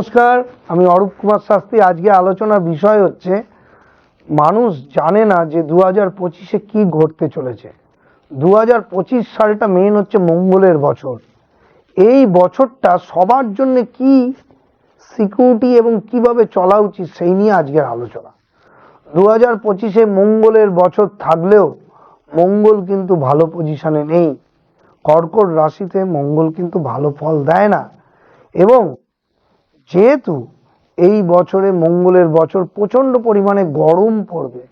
নমস্কার, আমি অরূপ কুমার শাস্ত্রী। আজকে আলোচনার বিষয় হচ্ছে, মানুষ জানে না যে দু হাজার পঁচিশে কী ঘটতে চলেছে। দু হাজার পঁচিশ সালটা মেন হচ্ছে মঙ্গলের বছর। এই বছরটা সবার জন্য কি সিকিউরিটি এবং কীভাবে চলা উচিত সেই নিয়ে আজকের আলোচনা। দু হাজার পঁচিশে মঙ্গলের বছর থাকলেও মঙ্গল কিন্তু ভালো পজিশনে নেই। কর্কট রাশিতে মঙ্গল কিন্তু ভালো ফল দেয় না। এবং যেহেতু এই বছরে মঙ্গলের বছর প্রচণ্ড পরিমাণে গরম পড়বে,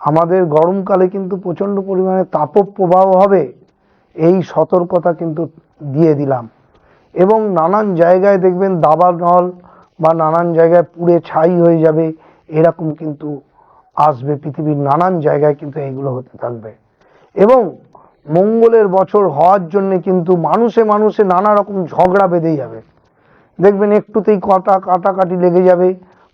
আমাদের গরমকালে কিন্তু প্রচণ্ড পরিমাণে তাপপ্রবাহ হবে, এই সতর্কতা কিন্তু দিয়ে দিলাম। এবং নানান জায়গায় দেখবেন দাবা নল বা নানান জায়গায় পুড়ে ছাই হয়ে যাবে, এরকম কিন্তু আসবে, পৃথিবীর নানান জায়গায় কিন্তু এইগুলো হতে থাকবে। এবং মঙ্গলের বছর হওয়ার জন্য কিন্তু মানুষে মানুষে নানা রকম ঝগড়া বেঁধে যাবে। দেখবেন একটুতেই কটা, কাটাকাটি লেগে যাবে,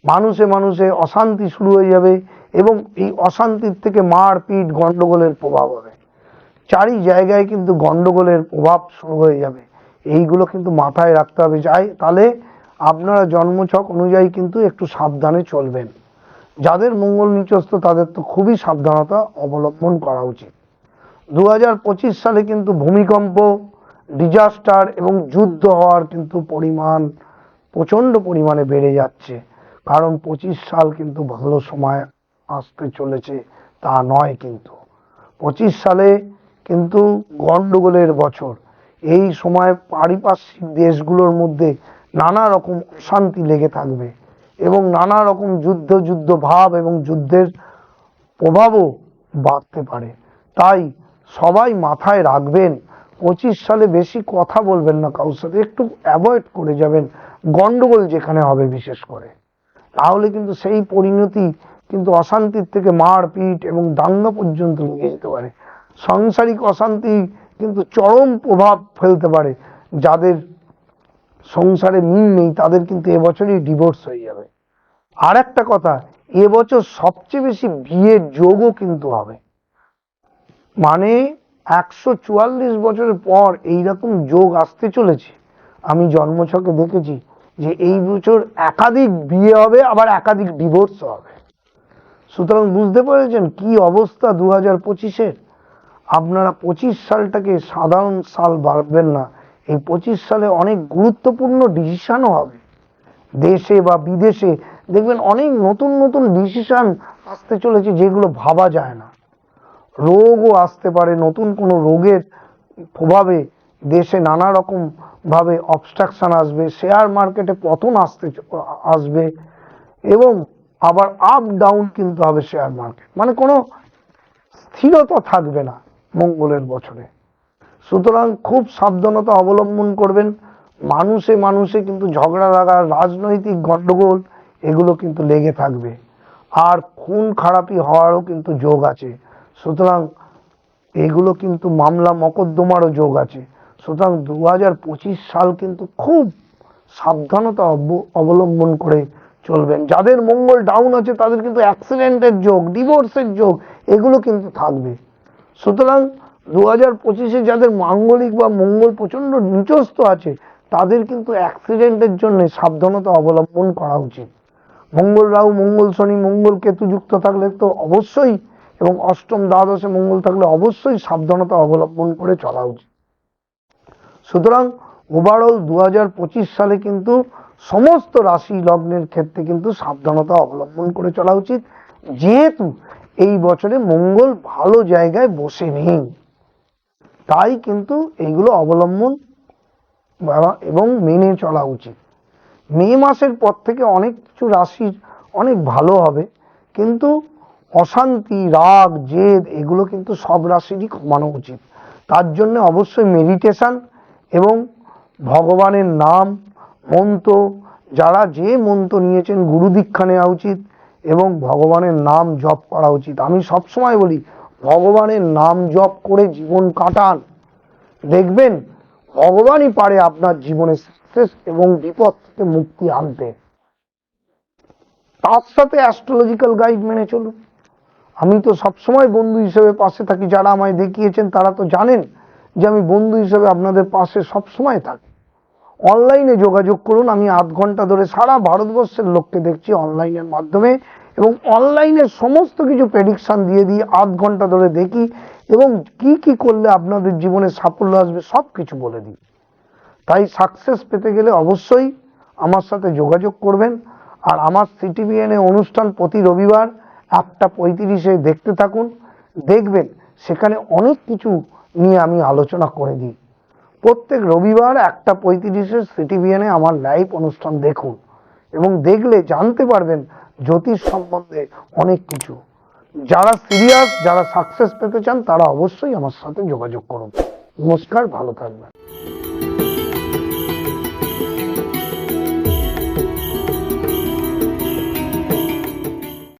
মানুষে মানুষে অশান্তি শুরু হয়ে যাবে এবং এই অশান্তির থেকে মারপিট গন্ডগোলের প্রভাব হবে। চারি জায়গায় কিন্তু গন্ডগোলের প্রভাব শুরু হয়ে যাবে। এইগুলো কিন্তু মাথায় রাখতে হবে। যাই, তাহলে আপনারা জন্মছক অনুযায়ী কিন্তু একটু সাবধানে চলবেন। যাদের মঙ্গল নিচস্ত তাদের তো খুবই সাবধানতা অবলম্বন করা উচিত। দু হাজার পঁচিশ সালে কিন্তু ভূমিকম্প ডিজাস্টার এবং যুদ্ধ হওয়ার কিন্তু পরিমাণ, প্রচণ্ড পরিমাণে বেড়ে যাচ্ছে। কারণ পঁচিশ সাল কিন্তু ভালো সময় আসতে চলেছে, তা নয় কিন্তু। পঁচিশ সালে কিন্তু গণ্ডগোলের বছর। এই সময় পারিপার্শ্বিক দেশগুলোর মধ্যে নানা রকম অশান্তি লেগে থাকবে এবং নানা রকম যুদ্ধ যুদ্ধ ভাব এবং যুদ্ধের প্রভাবও বাড়তে পারে। তাই সবাই মাথায় রাখবেন পঁচিশ সালে বেশি কথা বলবেন না কারোর সাথে, একটু অ্যাভয়েড করে যাবেন, গন্ডগোল যেখানে হবে বিশেষ করে। তাহলে কিন্তু সেই পরিণতি কিন্তু অশান্তির থেকে মারপিট এবং দাঙ্গা পর্যন্ত লেগে যেতে পারে। সাংসারিক অশান্তি কিন্তু চরম প্রভাব ফেলতে পারে। যাদের সংসারে মিল নেই, তাদের কিন্তু এবছরই ডিভোর্স হয়ে যাবে। আর একটা কথা, এবছর সবচেয়ে বেশি বিয়ের যোগও কিন্তু হবে। মানে একশো চুয়াল্লিশ বছরের পর এইরকম যোগ আসতে চলেছে। আমি জন্মছকে দেখেছি যে এই বছর একাধিক বিয়ে হবে, আবার একাধিক ডিভোর্স হবে। সুতরাং বুঝতে পেরেছেন কি অবস্থা দু হাজার পঁচিশের? আপনারা পঁচিশ সালটাকে সাধারণ সাল ভাববেন না। এই পঁচিশ সালে অনেক গুরুত্বপূর্ণ ডিসিশনও হবে। দেশে বা বিদেশে দেখবেন অনেক নতুন নতুন ডিসিশন আসতে চলেছে যেগুলো ভাবা যায় না। রোগও আসতে পারে, নতুন কোনো রোগের প্রভাবে দেশে নানা রকম ভাবে অবস্ট্রাকশন আসবে শেয়ার মার্কেটে পতন আসতে আসবে এবং আবার আপ ডাউন কিন্তু হবে শেয়ার মার্কেট মানে কোনো স্থিরতা থাকবে না মঙ্গলের বছরে। সুতরাং খুব সাবধানতা অবলম্বন করবেন। মানুষে মানুষে কিন্তু ঝগড়া লাগা, রাজনৈতিক গণ্ডগোল এগুলো কিন্তু লেগে থাকবে। আর খুন খারাপি হওয়ারও কিন্তু যোগ আছে। সুতরাং এগুলো কিন্তু মামলা মকদ্দমারও যোগ আছে। সুতরাং দু হাজার পঁচিশ সাল কিন্তু খুব সাবধানতা অব- অবলম্বন করে চলবেন। যাদের মঙ্গল ডাউন আছে, তাদের কিন্তু অ্যাক্সিডেন্টের যোগ ডিভোর্সের যোগ, এগুলো কিন্তু থাকবে। সুতরাং দু হাজার পঁচিশে যাদের মাঙ্গলিক বা মঙ্গল প্রচণ্ড নিচস্ত আছে, তাদের কিন্তু অ্যাক্সিডেন্টের জন্য সাবধানতা অবলম্বন করা উচিত। মঙ্গল রাহু, মঙ্গল শনি, মঙ্গল কেতু যুক্ত থাকলে তো অবশ্যই এবং অষ্টম দ্বাদশে মঙ্গল থাকলে অবশ্যই সাবধানতা অবলম্বন করে চলা উচিত। সুতরাং ওভারঅল দু হাজার পঁচিশ সালে কিন্তু সমস্ত রাশি লগ্নের ক্ষেত্রে কিন্তু সাবধানতা অবলম্বন করে চলা উচিত। যেহেতু এই বছরে মঙ্গল ভালো জায়গায় বসে নেই। তাই কিন্তু এইগুলো অবলম্বন এবং মেনে চলা উচিত। মে মাসের পর থেকে অনেক কিছু রাশির অনেক ভালো হবে। কিন্তু অশান্তি, রাগ, জেদ, এগুলো কিন্তু সব রাশিরই কমানো উচিত। তার জন্য অবশ্যই মেডিটেশন এবং ভগবানের নাম, মন্ত্র, যারা যে মন্ত্র নিয়েছেন গুরু দীক্ষা নেওয়া উচিত এবং ভগবানের নাম জপ করা উচিত। আমি সবসময় বলি, ভগবানের নাম জপ করে জীবন কাটান। দেখবেন, ভগবানই পারে আপনার জীবনে সাকসেস এবং বিপদ থেকে মুক্তি আনতে। তার সাথে অ্যাস্ট্রোলজিক্যাল গাইড মেনে চলুন। আমি তো সবসময় বন্ধু হিসেবে পাশে থাকি, যারা আমায় দেখিয়েছেন তারা তো জানেন যে আমি বন্ধু হিসেবে আপনাদের পাশে সবসময় থাকি। অনলাইনে যোগাযোগ করুন, আমি আধ ঘণ্টা ধরে সারা ভারতবর্ষের লোককে দেখছি অনলাইনের মাধ্যমে এবং অনলাইনে সমস্ত কিছু প্রেডিকশান দিয়ে দিই, আধ ঘণ্টা ধরে দেখি এবং কি কি করলে আপনাদের জীবনে সাফল্য আসবে সব কিছু বলে দিই। তাই সাকসেস পেতে গেলে অবশ্যই আমার সাথে যোগাযোগ করবেন। আর আমার সিটিভিএনএ অনুষ্ঠান প্রতি রবিবার একটা পঁয়ত্রিশে দেখতে থাকুন, দেখবেন সেখানে অনেক কিছু নিয়ে আমি আলোচনা করে দিই। প্রত্যেক রবিবার একটা পঁয়ত্রিশে সিটিভিএনে আমার লাইভ অনুষ্ঠান দেখুন এবং দেখলে জানতে পারবেন জ্যোতিষ সম্বন্ধে অনেক কিছু। যারা সিরিয়াস, যারা সাকসেস পেতে চান তারা অবশ্যই আমার সাথে যোগাযোগ করুন। নমস্কার, ভালো থাকবেন।